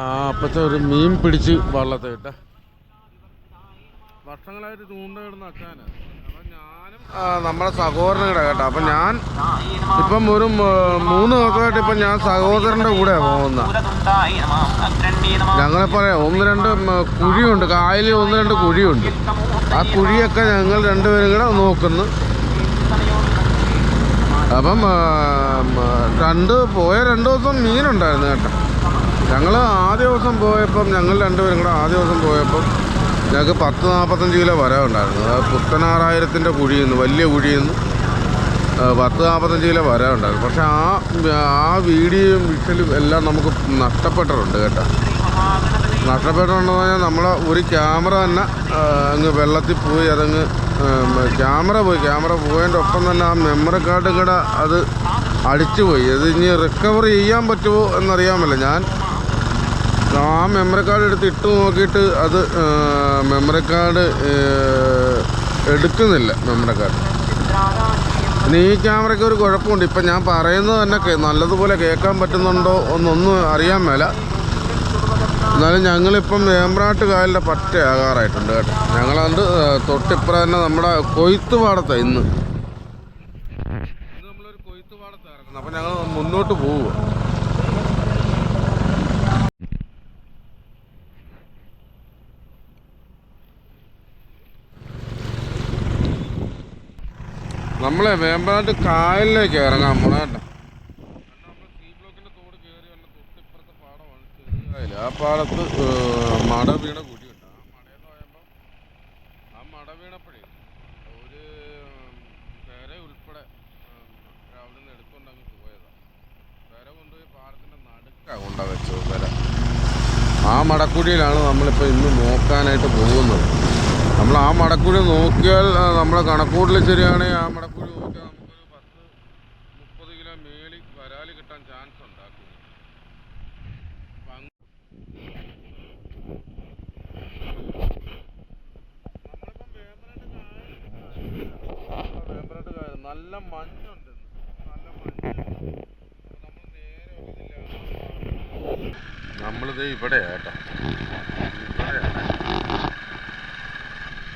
ആ ഒരു മീൻ പിടിച്ച് വള്ളത്തെ കേട്ട. വർഷങ്ങളായിട്ട് ചൂണ്ട സഹോദരൻ കൂടെ കേട്ടോ. അപ്പൊ ഞാൻ ഇപ്പം ഒരു മൂന്ന് ദിവസമായിട്ട് ഇപ്പം ഞാൻ സഹോദരന്റെ കൂടെ പോകുന്നത് ഞങ്ങളെ പറയാം ഒന്ന് രണ്ട് കുഴിയുണ്ട്. കായലിൽ ഒന്ന് രണ്ട് കുഴിയുണ്ട്. ആ കുഴിയൊക്കെ ഞങ്ങൾ രണ്ടുപേരും കൂടെ നോക്കുന്നു. അപ്പം രണ്ട് പോയ രണ്ട് ദിവസം മീനുണ്ടായിരുന്നു കേട്ടോ. ഞങ്ങൾ ആദ്യ ദിവസം പോയപ്പം ഞങ്ങൾ രണ്ടുപേരും കൂടെ ആദ്യ ദിവസം പോയപ്പം ഞങ്ങൾക്ക് പത്ത് നാൽപ്പത്തഞ്ച് കിലോ വരവുണ്ടായിരുന്നു അത് പുത്തനാറായിരത്തിന്റെ കുഴിയിൽ നിന്ന് വലിയ കുഴിയിൽ നിന്ന് പത്ത് നാൽപ്പത്തഞ്ച് കിലോ വരവുണ്ടായിരുന്നു പക്ഷേ ആ ആ വീഡിയോയും വിഷലും എല്ലാം നമുക്ക് നഷ്ടപ്പെട്ടിട്ടുണ്ട് കേട്ടോ. നഷ്ടപ്പെട്ടിട്ടുണ്ടെന്ന് പറഞ്ഞാൽ നമ്മളെ ഒരു ക്യാമറ തന്നെ അങ്ങ് വെള്ളത്തിൽ പോയി അതങ്ങ് ക്യാമറ പോയി. ക്യാമറ പോയതിന്റെ ഒപ്പം തന്നെ ആ മെമ്മറി കാർഡ് കൂടെ അത് അടിച്ചു പോയി അത് ഇനി റിക്കവർ ചെയ്യാൻ പറ്റുമോ എന്നറിയാമല്ലോ ഞാൻ ആ മെമ്മറി കാർഡ് എടുത്ത് ഇട്ട് നോക്കിയിട്ട് അത് മെമ്മറി കാർഡ് എടുക്കുന്നില്ല മെമ്മറി കാർഡ് ഇനി ഈ ക്യാമറയ്ക്ക് ഒരു കുഴപ്പമുണ്ട്. ഇപ്പം ഞാൻ പറയുന്നത് തന്നെ നല്ലതുപോലെ കേൾക്കാൻ പറ്റുന്നുണ്ടോ എന്നൊന്നും അറിയാൻ മേല. എന്നാലും ഞങ്ങളിപ്പം വേമ്പ്രാട്ട് കായലിന്റെ പറ്റ ആകാറായിട്ടുണ്ട് കേട്ടോ. ഞങ്ങളത് തൊട്ടിപ്പുറം തന്നെ നമ്മുടെ കൊയ്ത്ത് പാടത്താണ് ഇന്ന് നമ്മളൊരു കൊയ്ത്ത് പാടത്ത് ഇറങ്ങുന്നത്. അപ്പം ഞങ്ങൾ മുന്നോട്ട് പോവുക നമ്മളെ വേമ്പനാട്ട് കായലിലേക്ക് പോണ കേട്ടോ. ആ പാടത്ത് മട വീണ കൂട്ടിയുണ്ട് ആ മടയെന്ന് പറയുമ്പോൾ ആ മട വീണപ്പോഴേ ഒരു പേരെ ഉൾപ്പെടെ അവിടെ നിന്ന് എടുത്തുകൊണ്ട് അങ്ങ് പോയതാണ് പേര കൊണ്ടുപോയി പാടത്തിന്റെ നടുക്കാണ് കൊണ്ടാ വെച്ചത് പേര. ആ മടക്കുഴിയിലാണ് നമ്മളിപ്പോൾ ഇന്ന് നോക്കാനായിട്ട് പോകുന്നത്. നമ്മൾ ആ മടക്കുഴി നോക്കിയാൽ നമ്മുടെ നമ്മളെ കണക്കൂട്ടിൽ ശരിയാണെങ്കിൽ ആ മടക്കുഴി നോക്കിയാൽ നമുക്കൊരു പത്ത് മുപ്പത് കിലോ മേളി വരാൽ കിട്ടാൻ ചാൻസ് ഉണ്ടാക്കും. നല്ല മഞ്ഞുണ്ട്. നല്ല മഞ്ഞ് നമ്മളിത് ഇവിടെയാ കേട്ടോ.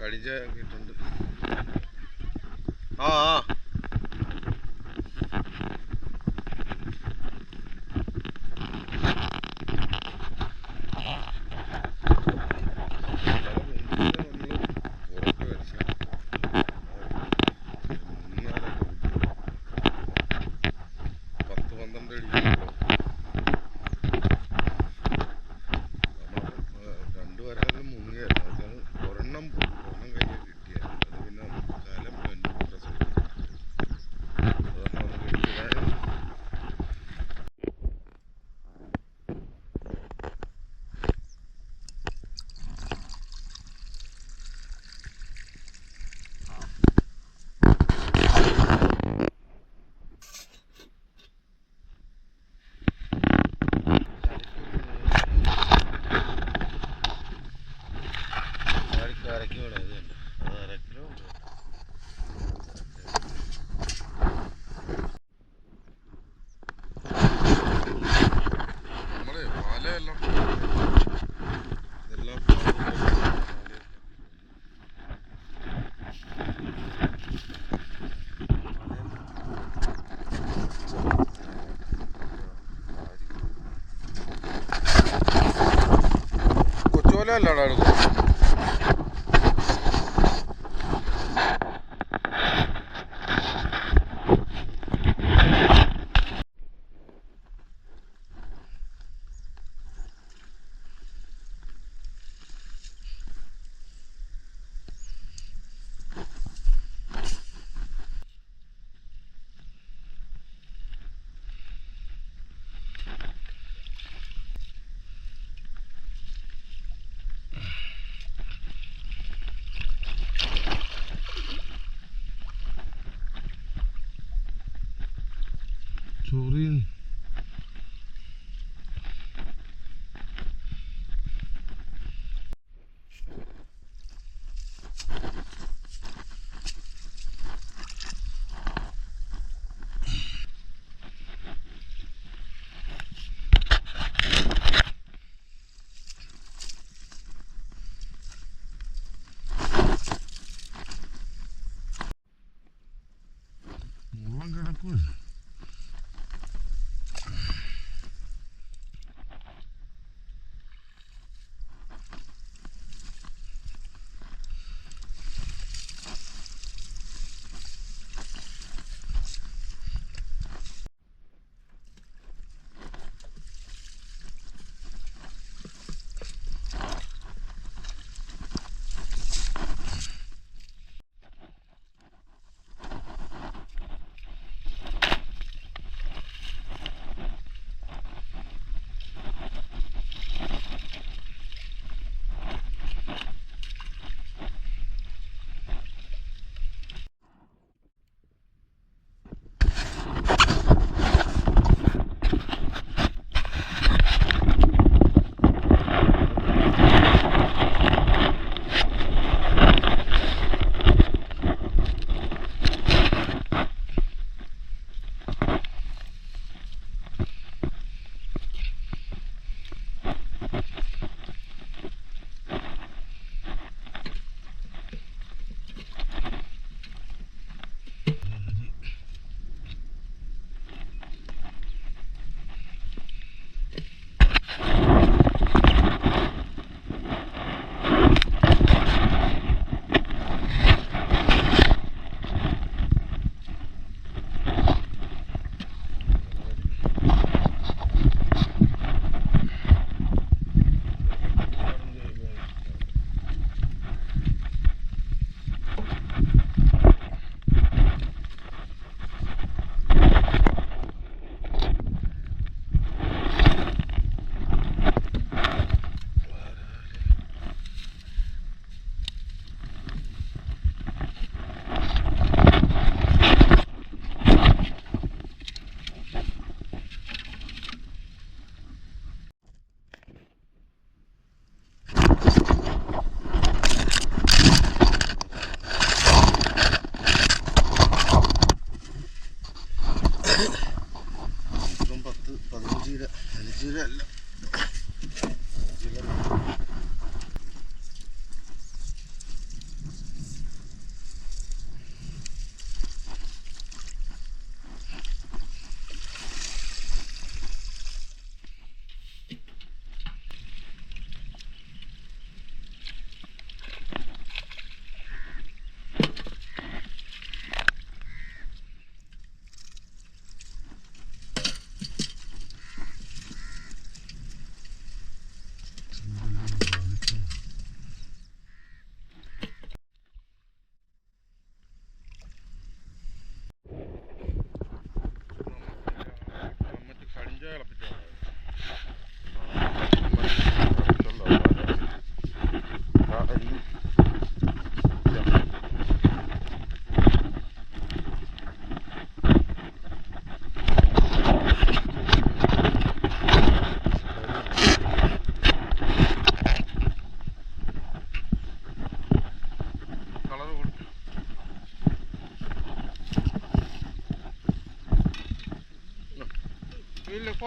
കടിഞ്ച കിട്ടുന്നുണ്ട് ആ ആ. el alargo. Turin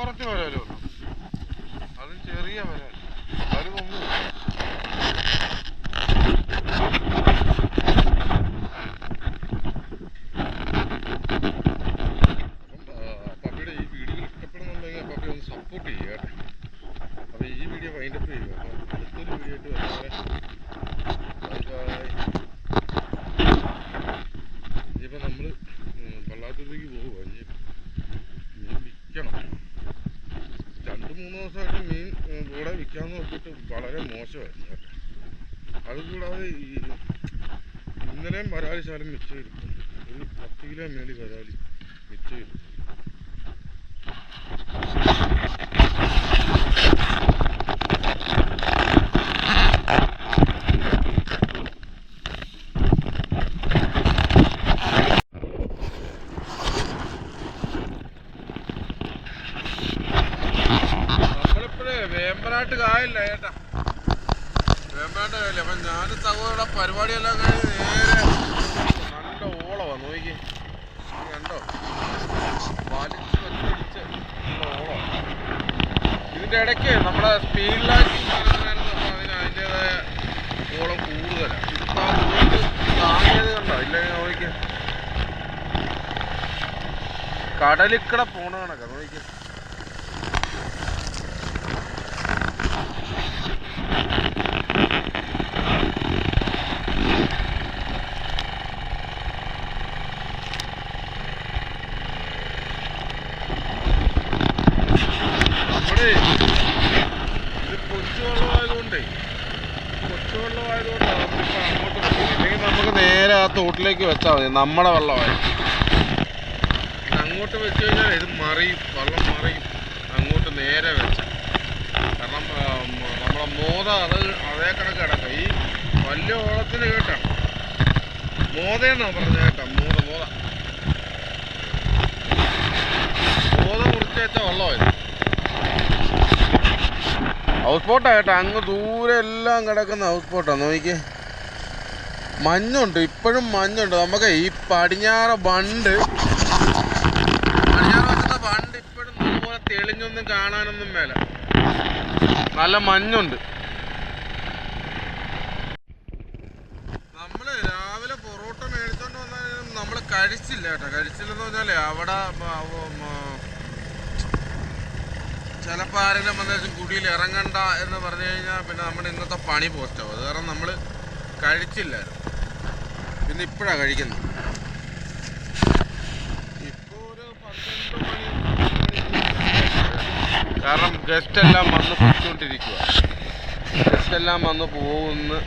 കുറച്ച് വരാലോ ഉള്ളൂ അതും ചെറിയ വരാൽ വലുതൊന്നും പപ്പിയുടെ ഈ വീഡിയോ ഇഷ്ടപ്പെടുന്നുണ്ടെങ്കിൽ പപ്പി ഒന്ന് സപ്പോർട്ട് ചെയ്യുക കേട്ടോ അപ്പോൾ ഈ വീഡിയോ വൈൻഡപ്പ് ചെയ്യുക അപ്പോൾ അടുത്തൊരു വീഡിയോ ആയിട്ട് വരുന്നവരെ ബൈ ബൈ ഇനിയിപ്പോൾ നമ്മൾ പള്ളാത്തൂരേക്ക് പോകുക ഇനി മീൻ വിൽക്കണം രണ്ട് മൂന്ന് ദിവസമായിട്ട് മീൻ ഉം, ഇവിടെ വിൽക്കാമെന്ന് നോക്കിയിട്ട് വളരെ മോശമായിരുന്നു കേട്ടോ അതുകൂടാതെ ഈ ഇന്നലെയും വരാലി ശാലം മിച്ചം ഇരിപ്പുണ്ട് ഒരു പത്ത് കിലോ മേടി വരാലി മിച്ചം ഇരിപ്പുണ്ട് നമ്മളിപ്പോഴേ വേമ്പനാട്ട് കായല്ല ചേട്ടാ. വേമ്പാട്ട് കായല്ല അപ്പം ഞാൻ തകവയുടെ പരിപാടിയെല്ലാം കഴിഞ്ഞ് നേരെ നല്ല ഓളവാ നോക്കി കണ്ടോ? വലിച്ച് വലിച്ച് ഓളമാണ് ഇതിന്റെ ഇടയ്ക്ക് നമ്മുടെ സ്പീഡിലാക്കി ഓളം കൂടുതലാണ് ഇല്ലെങ്കിൽ നോക്കി കടലിക്കട പോണ കണക്കാ നോക്കി നമ്മുടെ ഇത് കൊച്ചുവെള്ളമായതുകൊണ്ടേ കൊച്ചുവെള്ളമായതുകൊണ്ടാണ് നമ്മളിപ്പോൾ അങ്ങോട്ട് പോകുന്നത് ഇല്ലെങ്കിൽ നമുക്ക് നേരെ ആ തോട്ടിലേക്ക് വെച്ചാൽ മതി. നമ്മുടെ വെള്ളമായി. അങ്ങോട്ട് വെച്ച് കഴിഞ്ഞാൽ ഇത് മറിയും. വെള്ളം മറിയും. അങ്ങോട്ട് നേരെ വെച്ച. കാരണം നമ്മുടെ മ- നമ്മളെ മോത അത് അതേ കണക്ക് കിടക്കും ഈ വലിയ ഓളത്തിന് കേട്ടാണ് മോതയെന്നാ പറഞ്ഞത് കേട്ടോ. മോത മോത. മോത മുറിച്ച് വെച്ചാൽ വെള്ളമായിരുന്നു. ഹൗസ് ബോട്ടാ കേട്ടോ അങ്ങ് ദൂരെ എല്ലാം കിടക്കുന്ന ഹൗസ് ബോട്ടാ നോക്കിക്കേ. മഞ്ഞുണ്ട്. ഇപ്പോഴും മഞ്ഞുണ്ട്. നമുക്ക് ഈ പടിഞ്ഞാറ ബണ്ട് പടിഞ്ഞാറ് വശത്തെ ബണ്ട് ഇപ്പോഴും നല്ലപോലെ തെളിഞ്ഞൊന്നും കാണാനൊന്നും മേല. നല്ല മഞ്ഞുണ്ട്. നമ്മൾ രാവിലെ പൊറോട്ട മേടിച്ചോണ്ട് വന്നാലും നമ്മൾ കഴിച്ചില്ല കേട്ടോ കഴിച്ചില്ലെന്ന് പറഞ്ഞാലേ അവിടെ ചിലപ്പോൾ ആരെങ്കിലും വന്നേച്ചും കുടിയിൽ ഇറങ്ങണ്ട എന്ന് പറഞ്ഞു കഴിഞ്ഞാൽ പിന്നെ നമ്മുടെ ഇന്നത്തെ പണി പോസ്റ്റാവും അത് കാരണം നമ്മൾ കഴിച്ചില്ലായിരുന്നു. പിന്നെ ഇപ്പോഴാണ് കഴിക്കുന്നത് ഇപ്പോൾ ഒരു കാരണം ഗസ്റ്റ് എല്ലാം വന്ന് പൊയ്ക്കൊണ്ടിരിക്കുക ഗസ്റ്റ് എല്ലാം വന്ന് പോകുന്നു.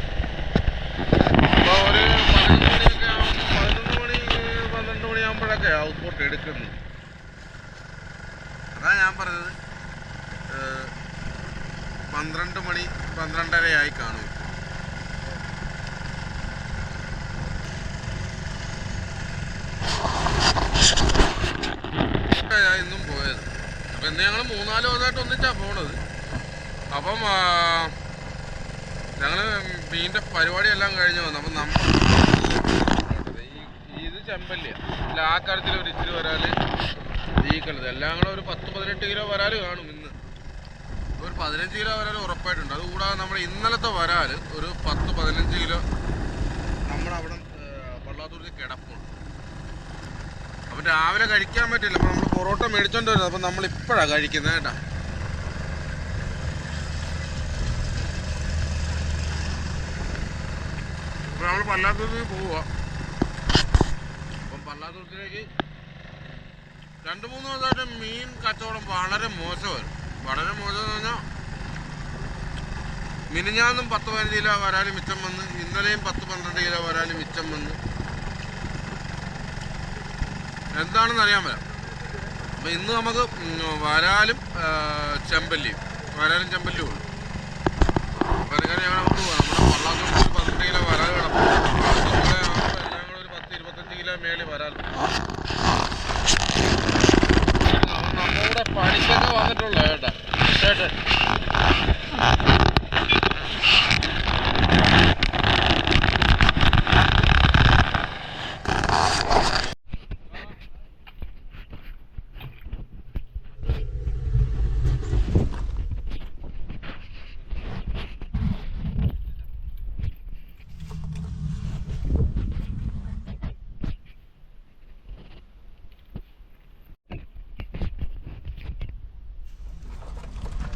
അപ്പോൾ ഒരു പതിനൊന്ന് മണിയൊക്കെ പതിനൊന്ന് മണി പന്ത്രണ്ട് മണിയാകുമ്പോഴൊക്കെ ഔട്ട്പോട്ട് എടുക്കുന്നു. അതാണ് ഞാൻ പറഞ്ഞത്. പന്ത്രണ്ട് മണി പന്ത്രണ്ടരയായി കാണും ഇന്നും പോയത്. അപ്പം ഇന്ന് ഞങ്ങൾ മൂന്നാൽ ദിവസമായിട്ട് ഒന്നിച്ചാണ് പോണത്. അപ്പം ഞങ്ങൾ മീന്റെ പരിപാടിയെല്ലാം കഴിഞ്ഞ് വന്നു. അപ്പം നമ്മൾ ഇത് ചെമ്പല്ല ഇല്ല ആ കാര്യത്തിൽ ഒരു ഇച്ചിരി വരാൽ ഈ എല്ലാം കൂടെ ഒരു പത്ത് പതിനെട്ട് കിലോ വരാൽ കാണും ഒരു പതിനഞ്ച് കിലോ വരാൽ ഉറപ്പായിട്ടുണ്ട്. അതുകൂടാതെ നമ്മുടെ ഇന്നലത്തെ വരാൽ ഒരു പത്ത് പതിനഞ്ച് കിലോ നമ്മുടെ അവിടെ പള്ളാത്തൂരിൽ കിടപ്പുണ്ട്. അപ്പം രാവിലെ കഴിക്കാൻ പറ്റില്ല. അപ്പം നമ്മൾ പൊറോട്ട മേടിച്ചോണ്ട് വരുന്നത്. അപ്പം നമ്മൾ ഇപ്പോഴാണ് കഴിക്കുന്നത് കേട്ടാ. അപ്പം നമ്മൾ പല്ലാത്തൂരിൽ പോവുക അപ്പം പല്ലാത്തൂരിലേക്ക് രണ്ട് മൂന്ന് ദിവസമായിട്ട് മീൻ കച്ചവടം വളരെ മോശമായിരുന്നു. വളരെ മോശം പറഞ്ഞാൽ മിനിഞ്ഞാന്നും പത്ത് പതിനഞ്ച് കിലോ വരാൽ മിച്ചം വന്ന് ഇന്നലെയും പത്ത് പന്ത്രണ്ട് കിലോ വരാൽ മിച്ചം വന്ന്. എന്താണെന്ന് അറിയാൻ വരാം അപ്പം ഇന്ന് നമുക്ക് വരാലും ചെമ്പല്ലിയും വരാലും ചെമ്പല്ലിയും ഉള്ളു അപ്പം ഞങ്ങൾ നമുക്ക് നമ്മുടെ പള്ളാത്തൂർ ഒരു പന്ത്രണ്ട് കിലോ വരാൽ കിടക്കും എല്ലാം കൂടെ ഒരു പത്ത് ഇരുപത്തഞ്ച് കിലോ മേളിൽ വരാൽ നമ്മുടെ പണിക്കൊക്കെ വന്നിട്ടുള്ളൂ കേട്ടോ ചേട്ടൻ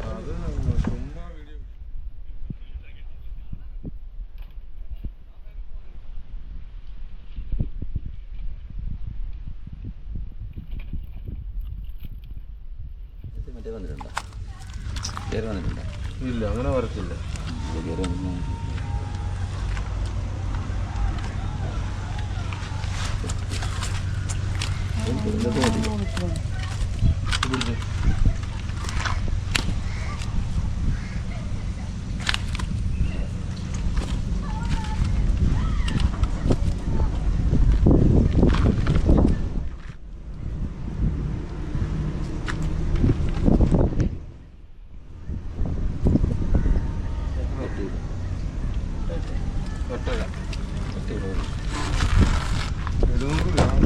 അത് ചുമ്മാ വീഡിയോ മറ്റേ വന്നിട്ടുണ്ടോ ഇല്ല അങ്ങനെ വരത്തില്ല കയറി വന്നു മതി ഒറ്റല്ല ഒറ്റ ഇടവ്. എഴുന്നൂറ് ഗ്രാം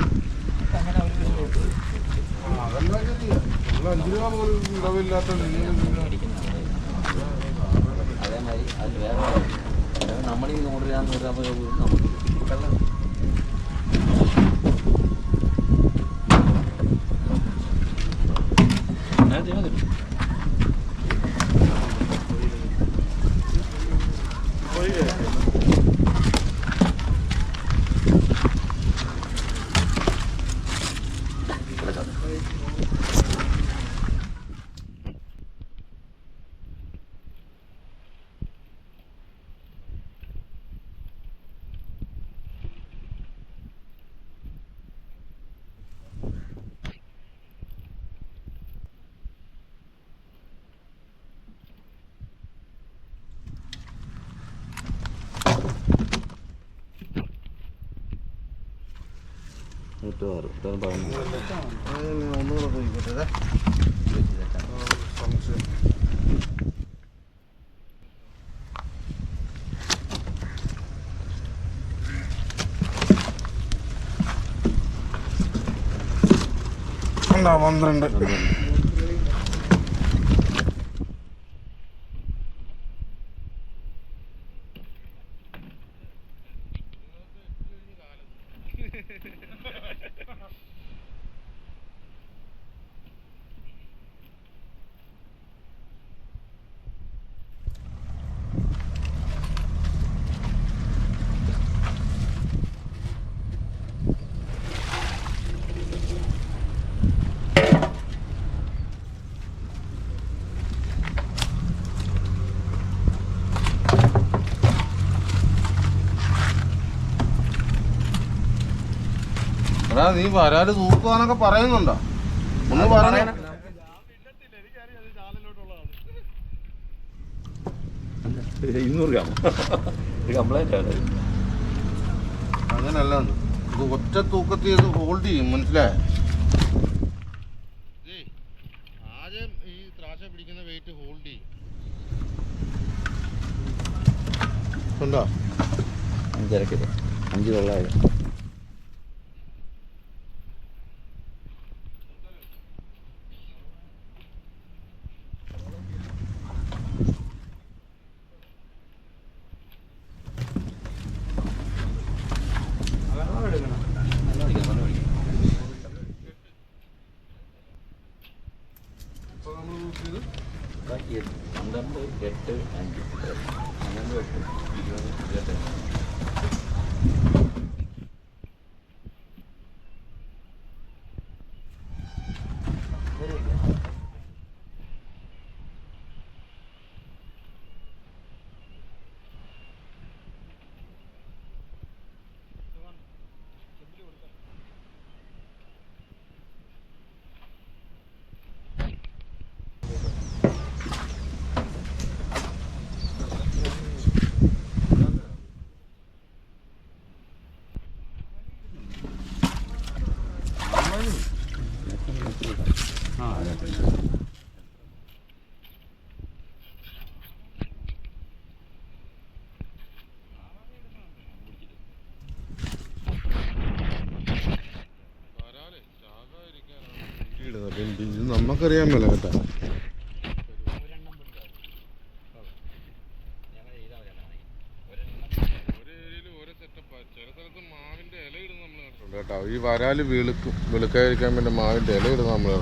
അതെല്ലാം ശരിയാ നമ്മൾ അഞ്ച് രൂപ നിങ്ങൾ അതേമാതിരി അതിൽ വേറെ നമ്മൾ ഈ നൂറ് രൂപ നൂറ് നമുക്ക് കിട്ടും. അതിനകത്ത് ഇതിനകത്ത് çocuklara dayanmıyor. Aynen onlara da uyguladılar. Tamam, onların da. എടാ നീ വരാൽ തൂക്കുവാന്നൊക്കെ പറയുന്നുണ്ടോ? ഒന്ന് പറയണേ. ഇരുന്നൂറ് ആണ്. അങ്ങനല്ല ഇത് ഒറ്റ തൂക്കത്തിൽ ഇത് ഹോൾഡ് ചെയ്യും മനസ്സിലായോ? ആദ്യം ഈ ത്രാശ പിടിക്കുന്ന വെയിറ്റ് ഹോൾഡ് ചെയ്യും. ഉണ്ടോ? അഞ്ചരക്കിലോ. അഞ്ച് തൊള്ളായിരം എട്ട് അഞ്ച് പന്ത്രണ്ട് നമുക്കറിയാൻ മേല കേട്ടാ ഈ വരാൽ വീളുക്കും. വിളുക്കായിരിക്കാൻ വേണ്ടി മാവിന്റെ ഇല ഇടുന്ന നമ്മൾ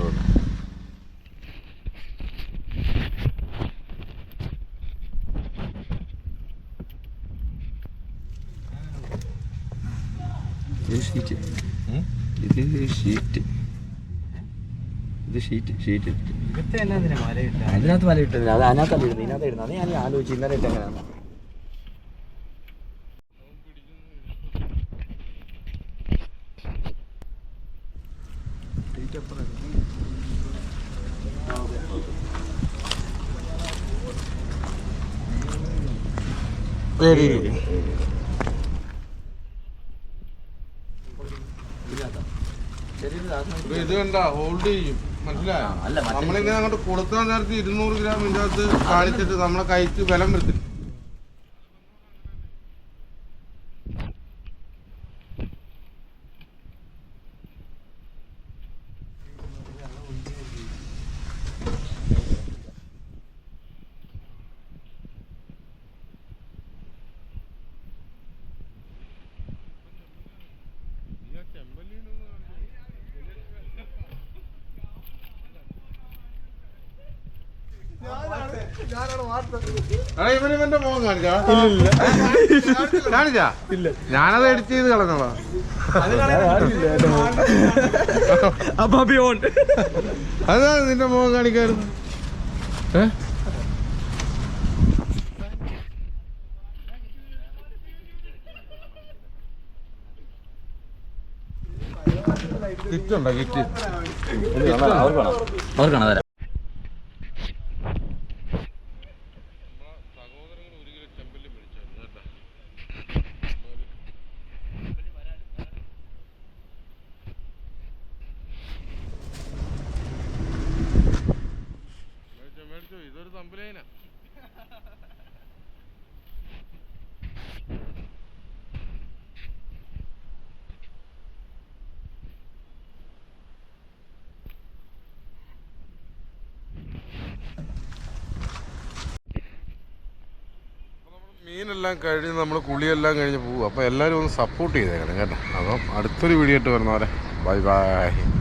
ഷീറ്റ് ഇത് ഷീറ്റ് ഇത് ഷീറ്റ് ഷീറ്റ് അതിനകത്ത് മല ഇട്ടില്ല അത് അതിനകത്തല്ല ഇടുന്നത്. ഇതിനകത്ത് ഇടുന്നത്. അത് ഞാൻ ആലോചിച്ചു ഇന്നലെ ഇട്ട് എങ്ങനെയാണ് ഇത് കണ്ട ഹോൾഡ് ചെയ്യും. മനസ്സിലായോ? നമ്മളിങ്ങനെ അങ്ങോട്ട് കൊടുത്താൻ നേരത്തെ ഇരുന്നൂറ് ഗ്രാം അകത്ത് കാണിച്ചിട്ട് നമ്മളെ കൈക്ക് ബലം വരുത്തില്ല മുഖം കാണിച്ചാ? കാണിച്ചാ? ഇല്ല ഞാനത് എഡിറ്റ് ചെയ്ത് കളഞ്ഞോളാ അതാ നിന്റെ മുഖം കാണിക്കായിരുന്നു ഏ? കിറ്റ്? ഉണ്ടോ കിറ്റ് അവർക്കാണോ അവർക്കാണോ തരാം സഹോദരങ്ങൾ ഒരു കിലോ ചെമ്പല്ലി മേടിച്ചായിരുന്നു കേട്ടാ മേടിച്ചോ മേടിച്ചോ ഇതൊരു തമ്പുലേനാ മീനെല്ലാം കഴിഞ്ഞ് നമ്മൾ കുളിയെല്ലാം കഴിഞ്ഞ് പോകും അപ്പോൾ എല്ലാവരും ഒന്ന് സപ്പോർട്ട് ചെയ്തേക്കണം കേട്ടോ. അപ്പം അടുത്തൊരു വീഡിയോ ആയിട്ട് വരുന്നവരെ. Bye bye